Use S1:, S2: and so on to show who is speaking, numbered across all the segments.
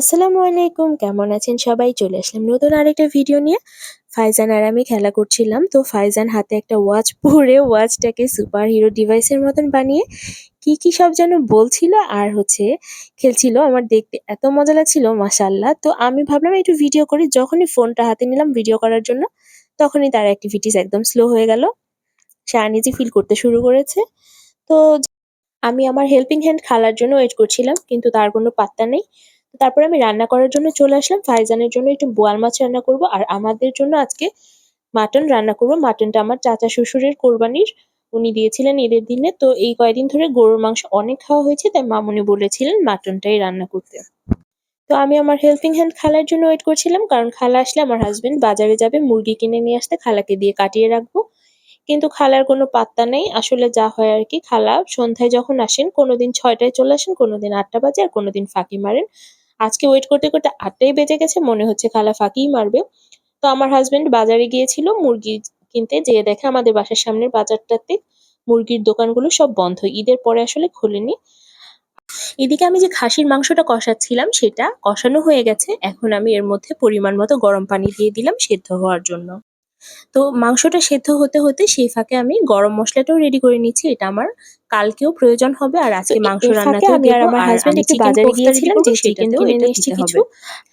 S1: আসসালামু আলাইকুম, কেমন আছেন সবাই? চলে আসলাম নতুন আরেকটা ভিডিও নিয়ে। ফাইজান আর আমি খেলা করছিলাম, তো ফাইজান হাতে একটা ওয়াচ পরে ওয়াচটাকে সুপার হিরো ডিভাইসের মতন বানিয়ে কি কি সব যেন বলছিল আর হচ্ছে খেলছিল। আমার দেখতে এত মজা লাগছিল মাসাল্লাহ তো আমি ভাবলাম একটু ভিডিও করি। যখনই ফোনটা হাতে নিলাম ভিডিও করার জন্য, তখনই তার অ্যাক্টিভিটিস একদম স্লো হয়ে গেল। সে আনইজি ফিল করতে শুরু করেছে। তো আমি আমার হেল্পিং হ্যান্ড খালার জন্য ওয়েট করছিলাম, কিন্তু তার কোনো পাত্তা নেই। তারপরে আমি রান্না করার জন্য চলে আসলাম। ফাইজানের জন্য একটু বোয়াল মাছ রান্না করব। আর আমাদের জন্য আজকে মাটন রান্না করব। মাটনটা আমার চাচা শ্বশুরের কোরবানির। উনি দিয়েছিলেন ঈদের দিনে। তো এই কয়দিন ধরে গরুর মাংস অনেক খাওয়া হয়েছে, তাই মামুনি বলেছিলেন মাটনটাই রান্না করতে। তো আমি আমার হেল্পিং হ্যান্ড খালার জন্য ওয়েট করছিলাম। কারণ খালা আসলে আমার হাজবেন্ড বাজারে যাবে, মুরগি কিনে নিয়ে আসতে, খালাকে দিয়ে কাটিয়ে রাখব। কিন্তু খালার কোনো পাত্তা নেই। আসলে যা হয় আর কি, খালা সন্ধ্যায় যখন আসেন, কোনোদিন ছয়টায় চলে আসেন, কোনোদিন আটটা বাজে আর কোনোদিন ফাঁকি মারেন। আজকে ওয়েট করতে করতে আটটাই বেজে গেছে, মনে হচ্ছে খালা ফাঁকিই মারবে। তো আমার হাজবেন্ড বাজারে গিয়েছিল, মুরগি কিনতে, যেয়ে দেখে আমাদের বাসার সামনের বাজারটাতে মুরগির দোকানগুলো সব বন্ধ। ঈদের পরে আসলে খোলেনি। এদিকে আমি যে খাসির মাংসটা কষাচ্ছিলাম, সেটা কষানো হয়ে গেছে। এখন আমি এর মধ্যে পরিমাণ মতো গরম পানি দিয়ে দিলাম, সেদ্ধ হওয়ার জন্য। তো মাংসটা সেদ্ধ হতে হতে সেই ফাঁকে আমি গরম মশলাটাও রেডি করে নিচ্ছি এটা আমার কালকেও প্রয়োজন হবে। আর আজকে মাংস রান্নাতে আমি আর আমার হাজবেন্ড একটু বাজারে গিয়েছিলাম যে চিকেন কিনে নিয়ে এসেছি কিছু।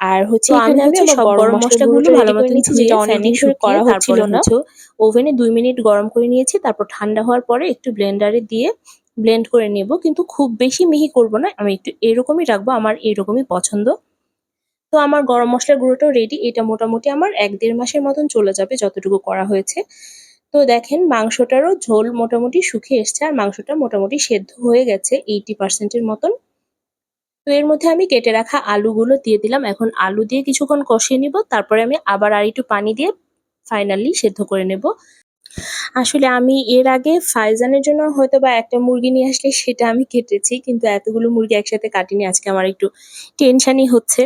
S1: আর হচ্ছে আমি হচ্ছে সব গরম মশলাগুলো ভালো মতো নিচ্ছি যেটা অনেকদিন ধরে করা হচ্ছিল না। ওভেনে দুই মিনিট গরম করে নিয়েছি তারপর ঠান্ডা হওয়ার পরে একটু ব্লেন্ডারে দিয়ে ব্লেন্ড করে নেব। কিন্তু খুব বেশি মিহি করব না আমি একটু এরকমই রাখব আমার এরকমই পছন্দ। তো আমার গরম মশলার গুঁড়োটাও রেডি এটা মোটামুটি আমার এক দেড় মাসের মতন চলে যাবে যতটুকু করা হয়েছে। তো দেখেন, মাংসটারও ঝোল মোটামুটি শুকিয়ে এসছে আর মাংসটা মোটামুটি সেদ্ধ হয়ে গেছে এইটি পার্সেন্টের মতন। তো এর মধ্যে আমি কেটে রাখা আলুগুলো দিয়ে দিলাম। এখন আলু দিয়ে কিছুক্ষণ কষিয়ে নিব, তারপরে আমি আবার আর একটু পানি দিয়ে ফাইনালি সেদ্ধ করে নেব। আসলে আমি এর আগে ফাইজানের জন্য হয়তো বা একটা মুরগি নিয়ে আসলে সেটা আমি কেটেছি, কিন্তু এতগুলো মুরগি একসাথে কাটিনি, আজকে আমার একটু টেনশনই হচ্ছে।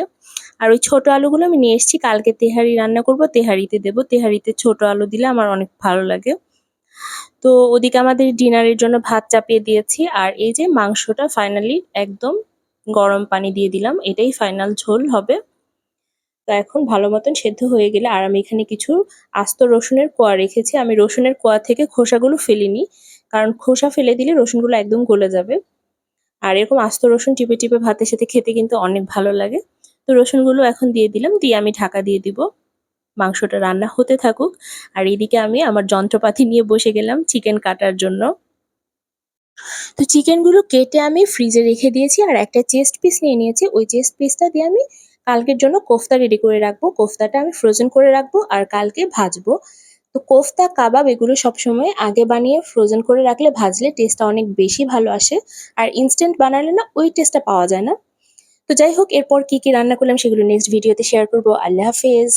S1: আর ওই ছোট আলুগুলো আমি নিয়ে এসেছি, কালকে তেহারি রান্না করব, তেহারিতে দেব। তেহারিতে ছোট আলু দিলে আমার অনেক ভালো লাগে। তো ওদিকে আমাদের ডিনারের জন্য ভাত চাপিয়ে দিয়েছি আর এই যে মাংসটা ফাইনালি একদম গরম পানি দিয়ে দিলাম, এটাই ফাইনাল ঝোল হবে। তো এখন ভালো মতন সেদ্ধ হয়ে গেলে আর আমি এখানে কিছু আস্ত রসুনের কোয়া রেখেছি। আমি রসুনের কোয়া থেকে খোসাগুলো ফেলিনি, কারণ খোসা ফেলে দিলে রসুনগুলো একদম গলে যাবে। আর এরকম আস্ত রসুন টিপে টিপে ভাতের সাথে খেতে কিন্তু অনেক ভালো লাগে। তো রসুনগুলো এখন দিয়ে দিলাম, দিয়ে আমি ঢাকা দিয়ে দিব। মাংসটা রান্না হতে থাকুক। আর এদিকে আমি আমার যন্ত্রপাতি নিয়ে বসে গেলাম চিকেন কাটার জন্য। তো চিকেনগুলো কেটে আমি ফ্রিজে রেখে দিয়েছি আর একটা চেস্ট পিস নিয়ে নিয়েছি। ওই চেস্ট পিসটা দিয়ে আমি কালকের জন্য কোফতা রেডি করে রাখব। কোফতাটা আমি ফ্রোজেন করে রাখব আর কালকে ভাজবো। তো কোফতা, কাবাব এগুলো সবসময় আগে বানিয়ে ফ্রোজেন করে রাখলে ভাজলে টেস্টটা অনেক বেশি ভালো আসে। আর ইনস্ট্যান্ট বানালে না ওই টেস্টটা পাওয়া যায় না। তো যাই হোক, এরপর কি কি রান্না করলাম সেগুলো নেক্সট ভিডিওতে শেয়ার করব। আল্লাহ হাফেজ।